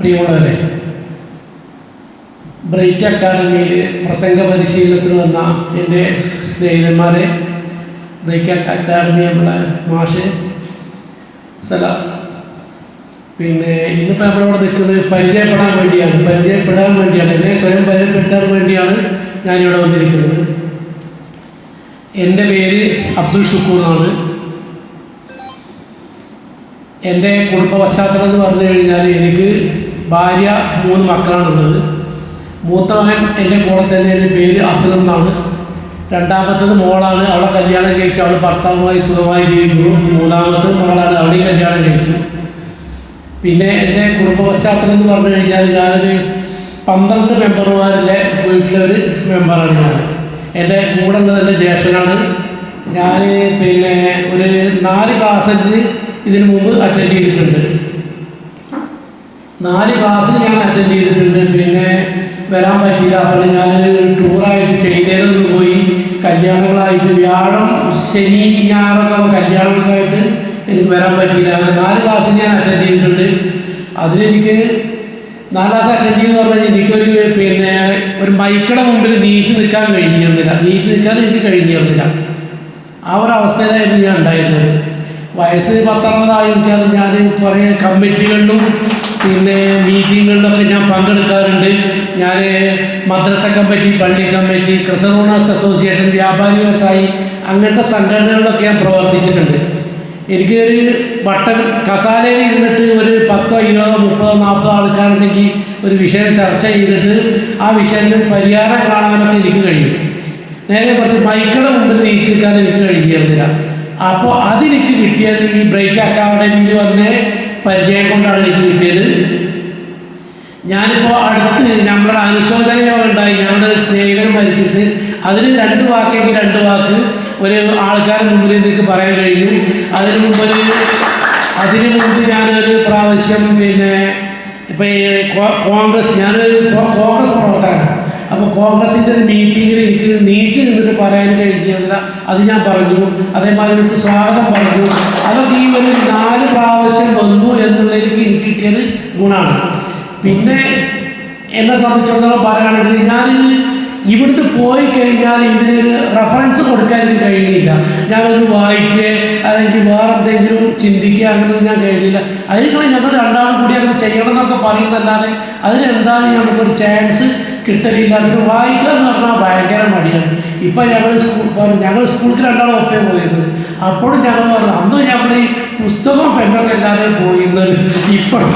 പ്രിയമുള്ളവരെ ബ്രൈറ്റ് അക്കാദമിയിൽ പ്രസംഗ പരിശീലനത്തിന് വന്ന എന്റെ സ്നേഹിതന്മാരെ ബ്രൈറ്റ് അക്കാഡമി നമ്മളെ മാഷ് സ്ഥല പിന്നെ ഇന്നിപ്പോൾ നമ്മളിവിടെ നിൽക്കുന്നത് പരിചയപ്പെടാൻ വേണ്ടിയാണ്. പരിചയപ്പെടാൻ വേണ്ടിയാണ്. എന്നെ സ്വയം പരിചയപ്പെടുത്താൻ വേണ്ടിയാണ് ഞാനിവിടെ വന്നിരിക്കുന്നത്. എന്റെ പേര് അബ്ദുൾ ഷുക്കൂർ എന്നാണ്. എന്റെ കുടുംബ പശ്ചാത്തലം എന്ന് പറഞ്ഞു കഴിഞ്ഞാൽ എനിക്ക് ഭാര്യ മൂന്ന് മക്കളാണുള്ളത്. മൂത്ത മകൻ എന്റെ കൂടെ തന്നെ എന്റെ പേര് അസുഖം എന്നാണ്. രണ്ടാമത്തത് മോളാണ്. അവളെ കല്യാണം കഴിച്ചു അവൾ ഭർത്താവുമായി സുഖമായി ജീവിക്കുന്നു മൂന്നാമത്തത് മോളാണ്. അവളെയും കല്യാണം കഴിച്ചു. പിന്നെ എന്റെ കുടുംബ പശ്ചാത്തലം എന്ന് പറഞ്ഞു കഴിഞ്ഞാൽ ഞാനൊരു പന്ത്രണ്ട് മെമ്പർമാരിലെ വീട്ടിലൊരു മെമ്പറാണ് ഞാൻ. എന്റെ കൂടെ തന്നെ എന്റെ ഞാൻ പിന്നെ ഒരു നാല് ക്ലാസ്സിൽ ഇതിനു മുമ്പ് അറ്റൻഡ് ചെയ്തിട്ടുണ്ട്. നാല് ക്ലാസ്സിൽ ഞാൻ അറ്റൻഡ് ചെയ്തിട്ടുണ്ട്. പിന്നെ വരാൻ പറ്റിയില്ല. അപ്പോൾ ഞാൻ ടൂറായിട്ട് ചെയ്തേലൊന്ന് പോയി. കല്യാണങ്ങളായിട്ട് വ്യാഴം ശനി ഞായറൊക്കെ ആയിട്ട് എനിക്ക് വരാൻ പറ്റിയില്ല. അങ്ങനെ നാല് ക്ലാസ് ഞാൻ അറ്റൻഡ് ചെയ്തിട്ടുണ്ട്. അതിലെനിക്ക് നാലാം ക്ലാസ് അറ്റൻഡ് ചെയ്തെന്ന് പറഞ്ഞാൽ എനിക്കൊരു പിന്നെ ഒരു മൈക്കടെ മുമ്പിൽ നീട്ടി നിൽക്കാൻ കഴിഞ്ഞിരുന്നില്ല. നീട്ടി നിൽക്കാൻ എനിക്ക് കഴിഞ്ഞിരുന്നില്ല. ആ ഒരു അവസ്ഥയിലായിരുന്നു ഞാൻ ഉണ്ടായിരുന്നത്. വയസ്സ് പത്തറുപതായി വെച്ചാൽ ഞാൻ കുറേ കമ്മിറ്റികളിലും പിന്നെ മീറ്റിങ്ങുകളിലൊക്കെ ഞാൻ പങ്കെടുക്കാറുണ്ട്. ഞാൻ മദ്രസ കമ്മിറ്റി പള്ളി കമ്മിറ്റി ക്രിസറോണേഴ്സ് അസോസിയേഷൻ വ്യാപാരി വ്യവസായി അങ്ങനത്തെ സംഘടനകളിലൊക്കെ ഞാൻ പ്രവർത്തിച്ചിട്ടുണ്ട്. എനിക്ക് ഒരു വട്ടം കസാലയിൽ ഇരുന്നിട്ട് ഒരു പത്തോ ഇരുപതോ മുപ്പതോ നാൽപ്പതോ ആൾക്കാരുണ്ടെങ്കിൽ ഒരു വിഷയം ചർച്ച ചെയ്തിട്ട് ആ വിഷയത്തിന് പരിഹാരം കാണാനൊക്കെ എനിക്ക് കഴിയും. നേരെ കുറച്ച് മൈക്കളുടെ മുമ്പിൽ നീക്കി നിൽക്കാൻ എനിക്ക് കഴിയുന്നില്ല അപ്പോൾ അതെനിക്ക് കിട്ടിയത് ഈ ബ്രേക്ക് അക്കാഡമിയിൽ വന്ന പരിചയം കൊണ്ടാണ് എനിക്ക് കിട്ടിയത്. ഞാനിപ്പോൾ അടുത്ത് നമ്മുടെ അനുശോചന യോഗം ഉണ്ടായി. ഞങ്ങളുടെ സ്നേഹിതൻ മരിച്ചിട്ട് അതിന് രണ്ട് വാക്കെങ്കിൽ രണ്ട് വാക്ക് ഒരു ആൾക്കാരുടെ മുമ്പിൽ എനിക്ക് പറയാൻ കഴിഞ്ഞു അതിന് മുമ്പ് ഒരു അതിന് മുമ്പ് ഞാനൊരു പ്രാവശ്യം പിന്നെ ഇപ്പം കോൺഗ്രസ് ഞാനൊരു കോൺഗ്രസ് പ്രവർത്തകനാണ്. അപ്പോൾ കോൺഗ്രസിന്റെ ഒരു മീറ്റിങ്ങിൽ എനിക്ക് നീച്ച് നിന്നിട്ട് പറയാൻ കഴിഞ്ഞില്ല അത് ഞാൻ പറഞ്ഞു. അതേമാതിരി എനിക്ക് സ്വാഗതം പറഞ്ഞു. അതൊക്കെ ഈ ഒരു നാല് പ്രാവശ്യം വന്നു എന്നുള്ളതിലേക്ക് എനിക്ക് കിട്ടിയത് ഗുണമാണ്. പിന്നെ എന്നെ സംബന്ധിച്ചിടത്തോളം പറയുകയാണെങ്കിൽ ഞാനിത് ഇവിടുന്ന് പോയി കഴിഞ്ഞാൽ ഇതിനൊരു റെഫറൻസ് കൊടുക്കാൻ എനിക്ക് കഴിയുന്നില്ല. ഞാനൊന്ന് വായിക്കുക അല്ലെങ്കിൽ വേറെ എന്തെങ്കിലും ചിന്തിക്കുക അങ്ങനെയൊന്നും ഞാൻ കഴിയില്ല അതിനുള്ള ഞങ്ങൾ രണ്ടാളും കൂടി അങ്ങനെ ചെയ്യണം എന്നൊക്കെ പറയുന്നല്ലാതെ അതിനെന്താണ് നമുക്കൊരു ചാൻസ് കിട്ടലില്ല. പിന്നെ വായിക്കുക എന്ന് പറഞ്ഞാൽ ഭയങ്കര മടിയാണ്. ഇപ്പം ഞങ്ങൾ സ്കൂൾ ഞങ്ങൾ സ്കൂളിൽ രണ്ടാളും ഒപ്പേ പോയിരുന്നത്. അപ്പോഴും ഞങ്ങൾ പറഞ്ഞു അന്ന് ഞങ്ങൾ ഈ പുസ്തകം പെണ്ണൊക്കെ അല്ലാതെ പോയിരുന്നത് ഇപ്പോഴും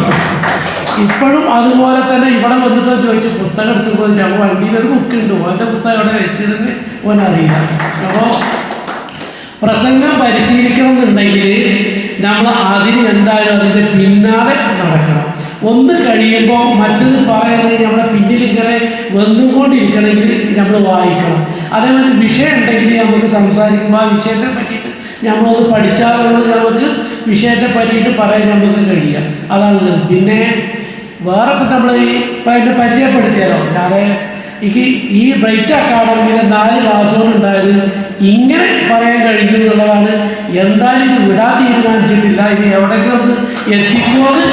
ഇപ്പോഴും അതുപോലെ തന്നെ ഇവിടെ വന്നിട്ട് ചോദിച്ചു പുസ്തകം എടുത്തപ്പോൾ ഞങ്ങൾ വണ്ടിയിലൊരു ബുക്ക് ഉണ്ട്. ഓന്റെ പുസ്തകം അവിടെ വെച്ചതെന്ന് ഓൻ അറിയില്ല. അപ്പോൾ പ്രസംഗം പരിശീലിക്കണം എന്നുണ്ടെങ്കിൽ നമ്മൾ അതിന് എന്തായാലും അതിന്റെ പിന്നാലെ നടക്കണം. ഒന്ന് കഴിയുമ്പോൾ മറ്റത് പറയുന്നത് നമ്മുടെ പിന്നിൽ ഇങ്ങനെ വന്നുകൊണ്ടിരിക്കണമെങ്കിൽ നമ്മൾ വായിക്കണം. അതേപോലെ വിഷയം ഉണ്ടെങ്കിൽ നമുക്ക് സംസാരിക്കുമ്പോൾ ആ വിഷയത്തെ പറ്റിയിട്ട് നമ്മളത് പഠിച്ചാൽ നമുക്ക് വിഷയത്തെ പറ്റിയിട്ട് പറയാൻ നമുക്ക് കഴിയുക. അതാണ് പിന്നെ വേറെ ഇപ്പം നമ്മൾ ഈ എന്നെ പരിചയപ്പെടുത്തിയാലോ? ഞാൻ എനിക്ക് ഈ ബ്രൈറ്റ് അക്കാഡമിയിലെ നാല് ക്ലാസ്സുകൾ ഉണ്ടായത് ഇങ്ങനെ പറയാൻ കഴിഞ്ഞു എന്നുള്ളതാണ്. എന്തായാലും ഇത് വിടാൻ തീരുമാനിച്ചിട്ടില്ല. ഇത് എവിടെയെങ്കിലും ഒന്ന് എത്തിക്കുമോ എന്ന്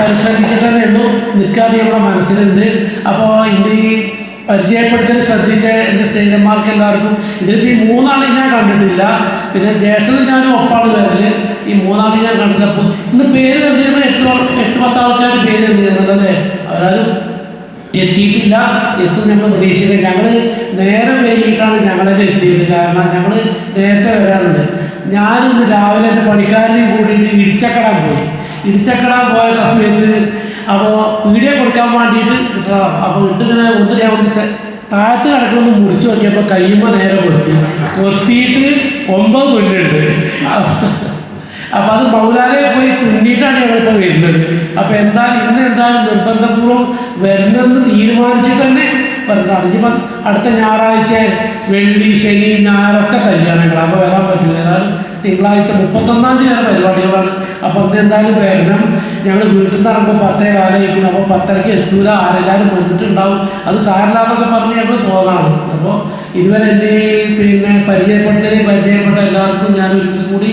പരിശ്രമിച്ചിട്ട് തന്നെ ഉള്ളൂ. നിൽക്കാതെ നമ്മുടെ മനസ്സിലുണ്ട്. അപ്പോൾ എന്റെ ഈ പരിചയപ്പെടുത്തൽ ശ്രദ്ധിച്ച എന്റെ സ്നേഹിതന്മാർക്ക് എല്ലാവർക്കും ഇതിലിപ്പോൾ ഈ മൂന്നാളെ ഞാൻ കണ്ടിട്ടില്ല. പിന്നെ ജ്യേഷ്ഠനും ഞാനും ഒപ്പാണ് വരൽ. ഈ മൂന്നാളെ ഞാൻ കണ്ടില്ല. അപ്പോൾ ഇന്ന് പേര് എട്ട് എട്ട് പത്ത് ആൾക്കാർ പേര് തന്നിരുന്നല്ലേ അവരാരും എത്തിയിട്ടില്ല. എത്തും ഞങ്ങൾ പ്രതീക്ഷിക്കുക ഞങ്ങൾ നേരെ വൈകിട്ടാണ് ഞങ്ങളതിൽ എത്തിയത്. കാരണം ഞങ്ങൾ നേരത്തെ വരാറുണ്ട്. ഞാനിന്ന് രാവിലെ എന്റെ പണിക്കാരനെയും കൂടിയിട്ട് ഇടിച്ചക്കടാൻ പോയി. ഇടിച്ചക്കടാൻ പോയ സമയത്ത് അപ്പോൾ വീഡിയോ കൊടുക്കാൻ വേണ്ടിയിട്ട് ഇട്ടതാണ് അപ്പോൾ ഇട്ടിങ്ങനെ ഒന്ന് ഞാൻ ഒന്ന് താഴത്ത് കിടക്കണമെന്ന് മുറിച്ച് നോക്കിയപ്പോൾ കയ്യുമ്പോൾ നേരെ കൊത്തി കൊത്തിയിട്ട് ഒമ്പത് മുന്നുണ്ട് അപ്പോൾ അത് മൗലാലെ പോയി തുന്നിട്ടാണ് ഞങ്ങളിപ്പോൾ വരുന്നത്. അപ്പോൾ എന്തായാലും ഇന്ന് എന്തായാലും നിർബന്ധപൂർവം വരണമെന്ന് തീരുമാനിച്ചിട്ട് തന്നെ വരുന്നതാണ് ഇനിയിപ്പം അടുത്ത ഞായറാഴ്ച വെള്ളി ശനി ഞായറൊക്കെ കല്യാണങ്ങൾ അപ്പോൾ വരാൻ പറ്റില്ല. ഏതായാലും തിങ്കളാഴ്ച മുപ്പത്തൊന്നാം തീയതി വരെ പരിപാടികളാണ്. അപ്പോൾ അന്ന് എന്തായാലും വരണം. ഞങ്ങൾ വീട്ടിൽ നിന്ന് ഇറങ്ങുമ്പോൾ പത്തേ കാലമായിരിക്കണം അപ്പോൾ പത്തരയ്ക്ക് എത്തൂല. ആരെല്ലാവരും വന്നിട്ടുണ്ടാവും. അത് സാരില്ലാന്നൊക്കെ പറഞ്ഞ് ഞങ്ങൾ പോകാണ് അപ്പോൾ ഇതുവരെ എന്റെ പിന്നെ പരിചയപ്പെടുത്തലും പരിചയപ്പെട്ട എല്ലാവർക്കും ഞാൻ ഒരിക്കൽ കൂടി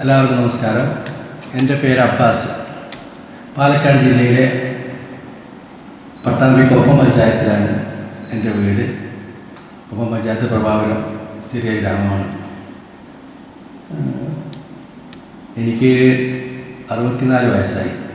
എല്ലാവർക്കും നമസ്കാരം. എന്റെ പേര് അബ്ബാസ്. പാലക്കാട് ജില്ലയിലെ പട്ടാമ്പി കൊപ്പം പഞ്ചായത്തിലാണ് എന്റെ വീട്. കൊപ്പം പഞ്ചായത്ത് പ്രഭാവനം ചെറിയ ഗ്രാമമാണ്. എനിക്ക് അറുപത്തിനാല് വയസ്സായി.